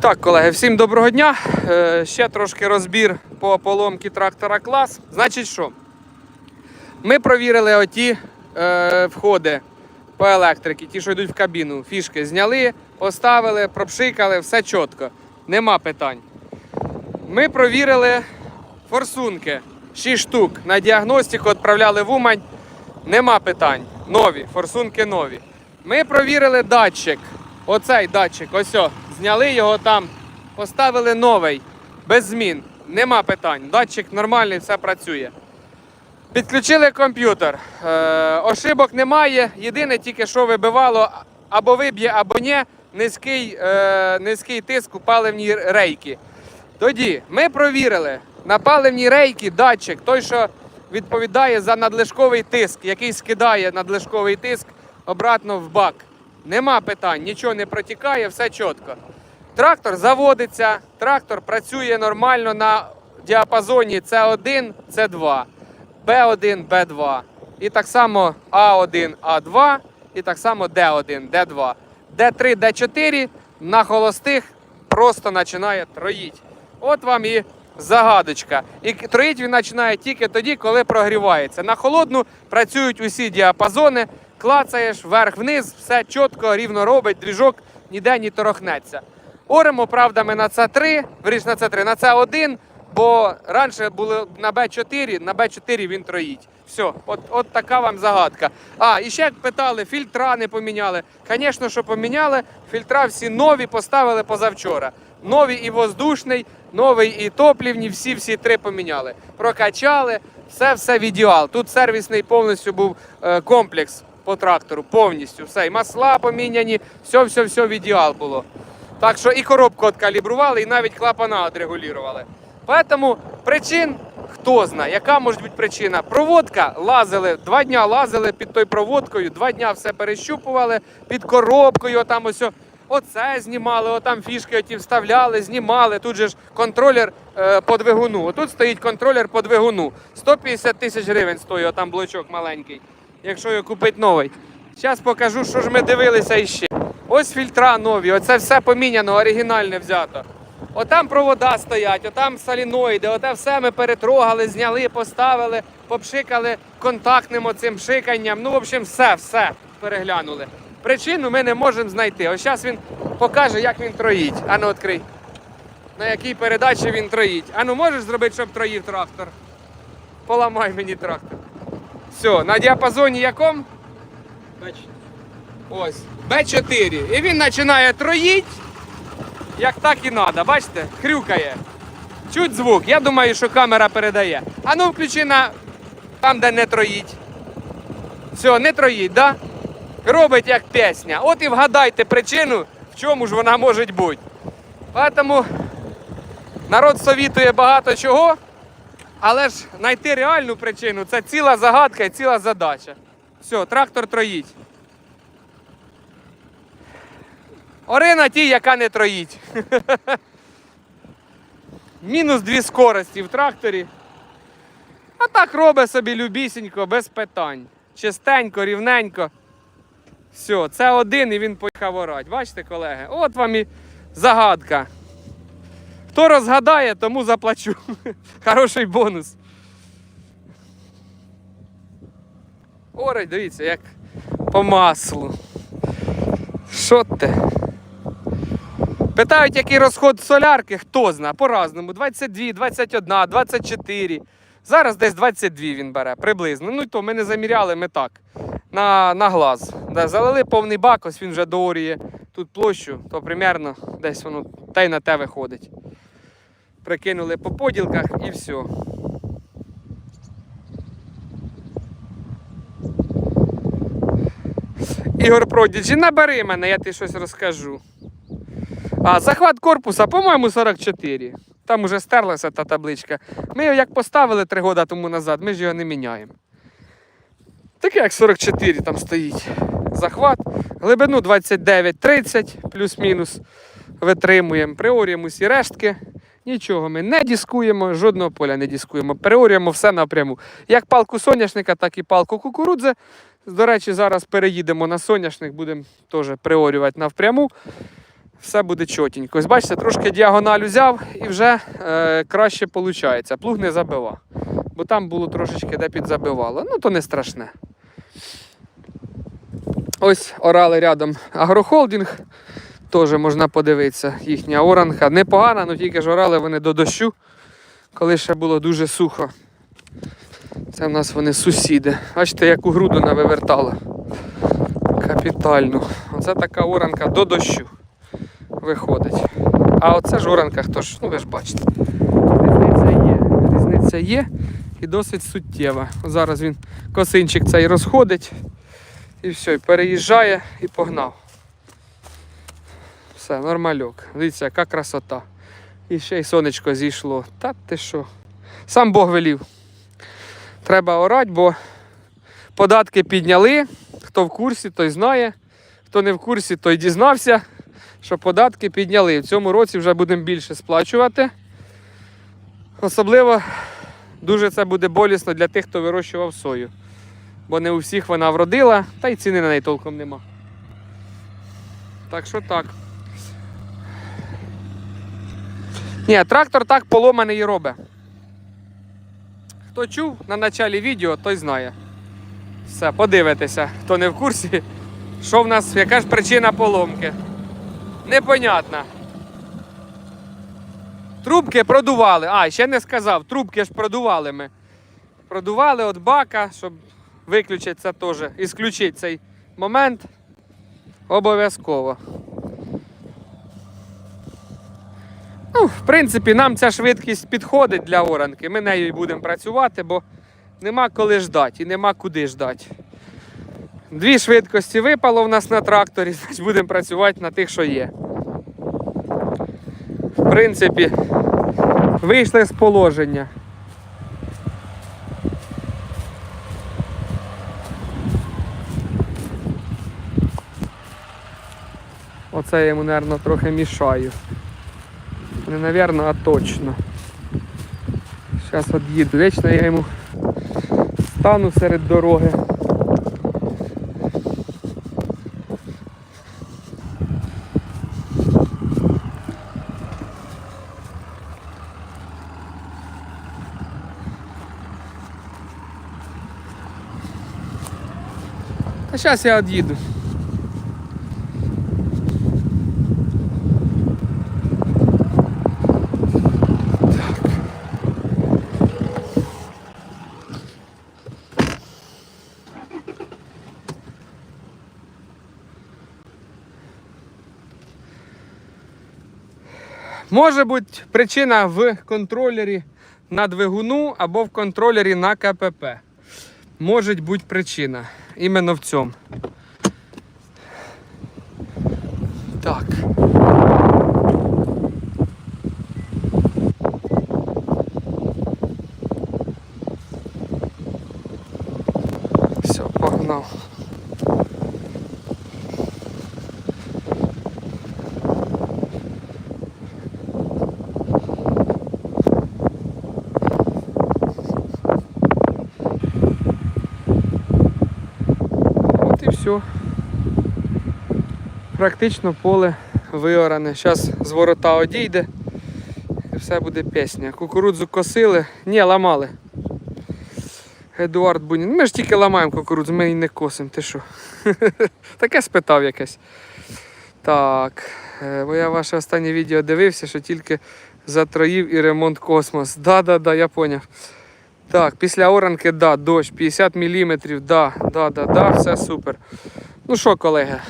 Так, колеги, всім доброго дня. Е, ще трошки розбір по поломці трактора клас. Значить що? Ми провірили оті е, входи по електрики, ті, що йдуть в кабіну. Фішки зняли, поставили, пропшикали, все чітко. Нема питань. Ми провірили форсунки. 6 штук. На діагностику відправляли в Умань. Нема питань. Нові, форсунки нові. Ми провірили датчик. Оцей датчик, ось о, зняли його там, поставили новий, без змін. Нема питань. Датчик нормальний, все працює. Підключили комп'ютер. Е, ошибок немає. Єдине тільки, що вибивало, або виб'є, або ні, низький, е, низький тиск у паливній рейки. Тоді ми провірили на паливній рейки датчик, той, що відповідає за надлишковий тиск, який скидає надлишковий тиск обратно в бак. Нема питань, нічого не протікає, все чітко. Трактор заводиться, трактор працює нормально на діапазоні С1, С2, Б1, Б2. І так само А1, А2, і так само Д1, Д2. Д3, Д4 на холостих просто починає троїть. От вам і загадочка. І троїть він починає тільки тоді, коли прогрівається. На холодну працюють усі діапазони, клацаєш вверх-вниз, все чітко, рівно робить, дріжок ніде не торохнеться. Оремо, правда, ми на С3, виріш на С3, на С1, бо раніше було на Б4, на Б4 він троїть. Все, от, от така вам загадка. А, і ще питали, фільтра не поміняли. Звісно, що поміняли. Фільтра всі нові поставили позавчора. Новий і воздушний, новий і топлівні, всі всі три поміняли. Прокачали, все все в ідеал. Тут сервісний повністю був е, комплекс по трактору, повністю. Все, і масла поміняні, все, все, все в ідеал було. Так що і коробку откалібрували, і навіть клапана отрегулювали. Поэтому причин хто знає, яка може бути причина. Проводка лазили, два дня лазили під той проводкою, два дня все перещупували під коробкою, там ось. Оце знімали, отам фішки оті вставляли, знімали. Тут же ж контролер е, по двигуну. Отут стоїть контролер по двигуну. 150 тисяч гривень стоїть, отам блочок маленький, якщо його купити новий. Зараз покажу, що ж ми дивилися іще. Ось фільтра нові, оце все поміняно, оригінальне взято. Отам провода стоять, отам соліноїди, оте все ми перетрогали, зняли, поставили, попшикали контактним оцим пшиканням. Ну, в общем, все, все переглянули. Причину ми не можемо знайти. Ось зараз він покаже, як він троїть. Ану, відкрий. На якій передачі він троїть. Ану, можеш зробити, щоб троїв трактор? Поламай мені трактор. Все, на діапазоні якому? Ось, Б4. І він починає троїть, як так і треба. Бачите? Хрюкає. Чуть звук. Я думаю, що камера передає. А ну включи на там, де не троїть. Все, не троїть, да? Робить як пісня. От і вгадайте причину, в чому ж вона може бути. Тому народ совітує багато чого, але ж знайти реальну причину це ціла загадка і ціла задача. Все, трактор троїть. Орина ті, яка не троїть. Мінус дві скорості в тракторі. А так робить собі любісінько, без питань. Чистенько, рівненько. Все, це один і він поїхав орати. Бачите, колеги? От вам і загадка. Хто розгадає, тому заплачу. Хороший бонус. Орить, дивіться, як по маслу. Що ти? Питають, який розход солярки, хто знає, по-разному. 22, 21, 24. Зараз десь 22 він бере, приблизно. Ну і то ми не заміряли, ми так. На, на глаз. Да, залили повний бак, ось він вже доорює тут площу, то примерно десь воно та й на те виходить. Прикинули по поділках і все. Ігор Продіджі, набери мене, я тобі щось розкажу. А захват корпуса, по-моєму, 44. Там уже стерлася та табличка. Ми його як поставили 3 роки тому назад, ми ж його не міняємо. Таке як 44 там стоїть. Захват. Глибину 29-30 плюс-мінус витримуємо. Приорюємо усі рештки. Нічого ми не дискуємо, жодного поля не дискуємо. Приорюємо все напряму. Як палку соняшника, так і палку кукурудзи. До речі, зараз переїдемо на соняшник, будемо теж приорювати навпряму. все буде чотенько. Ось бачите, трошки діагональ взяв і вже е, краще виходить. Плуг не забивав. Бо там було трошечки де підзабивало. Ну, то не страшне. Ось орали рядом агрохолдинг. Теж можна подивитися. Їхня оранка непогана, але тільки ж орали вони до дощу, коли ще було дуже сухо. Це в нас вони сусіди. Бачите, яку груду навивертала. Капітально. Оце така оранка до дощу виходить. А оце ж оранка, хто ж, ну ви ж бачите. Різниця є. Різниця є і досить суттєва. Зараз він косинчик цей розходить і все, переїжджає і погнав. Все, нормальок. Дивіться, яка красота. І ще й сонечко зійшло. Та ти що? Сам Бог велів. Треба орати, бо податки підняли. Хто в курсі, той знає. Хто не в курсі, той дізнався, що податки підняли. В цьому році вже будемо більше сплачувати. Особливо дуже це буде болісно для тих, хто вирощував сою. Бо не у всіх вона вродила, та й ціни на неї толком нема. Так що так. Ні, трактор так поломаний і робить. Хто чув на началі відео, той знає. Все, подивитеся, хто не в курсі, що в нас, яка ж причина поломки. Непонятна. Трубки продували. А, ще не сказав, трубки ж продували ми. Продували від бака, щоб виключити це теж, ісключити цей момент. Обов'язково. Ну, в принципі, нам ця швидкість підходить для оранки. Ми нею і будемо працювати, бо нема коли ждати і нема куди ждати. Дві швидкості випало в нас на тракторі, значить будемо працювати на тих, що є. В принципі, вийшли з положення. Оце я йому, мабуть, трохи мішаю. Не навірно, а точно. Зараз от їду. Вечно я йому стану серед дороги. А зараз я від'їду. Може бути причина в контролері на двигуну або в контролері на КПП. Може бути причина. Іменно в цьому. Так. Все, погнав. От і все. Практично поле виоране. Зараз з ворота одійде і все буде пісня. Кукурудзу косили, ні, ламали. Едуард Бунін. Ми ж тільки ламаємо кукурудзу, ми її не косимо. Ти що? Таке спитав якесь. Так. е, Бо я ваше останнє відео дивився, що тільки затроїв і ремонт космос. Да-да-да, я поняв. Так, після оранки, да, дощ, 50 мм, да, да, да, да, все супер. Ну що, колеги,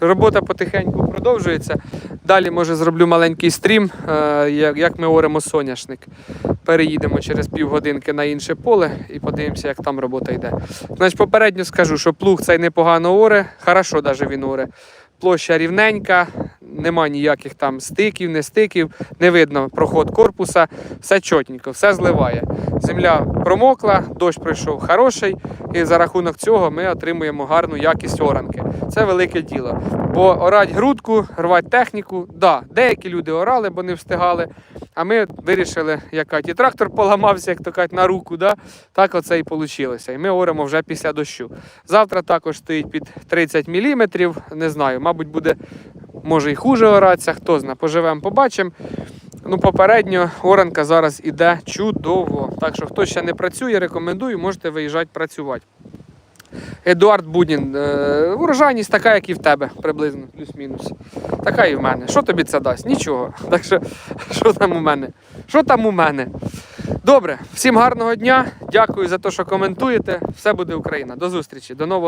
робота потихеньку продовжується. Далі, може, зроблю маленький стрім, е, як ми оремо соняшник. Переїдемо через півгодинки на інше поле і подивимося, як там робота йде. Значить, попередньо скажу, що плуг цей непогано оре, хорошо навіть він оре. Площа рівненька, нема ніяких там стиків, не стиків, не видно проход корпуса, все чотненько, все зливає. Земля промокла, дощ пройшов хороший, і за рахунок цього ми отримуємо гарну якість оранки. Це велике діло. Бо орать грудку, рвати техніку, да, деякі люди орали, бо не встигали. А ми вирішили, яка і трактор поламався, як то кажуть, на руку. Да? Так оце і вийшло. І ми оремо вже після дощу. Завтра також стоїть під 30 мм. Не знаю, мабуть, буде може і хуже оратися, хто знає, поживемо, побачимо. Ну, попередньо оранка зараз іде чудово. Так що, хто ще не працює, рекомендую, можете виїжджати працювати. Едуард Будін, е, урожайність така, як і в тебе, приблизно, плюс-мінус. Така і в мене. Що тобі це дасть? Нічого. Так що, що там у мене? Що там у мене? Добре, всім гарного дня. Дякую за те, що коментуєте. Все буде Україна. До зустрічі, до нового.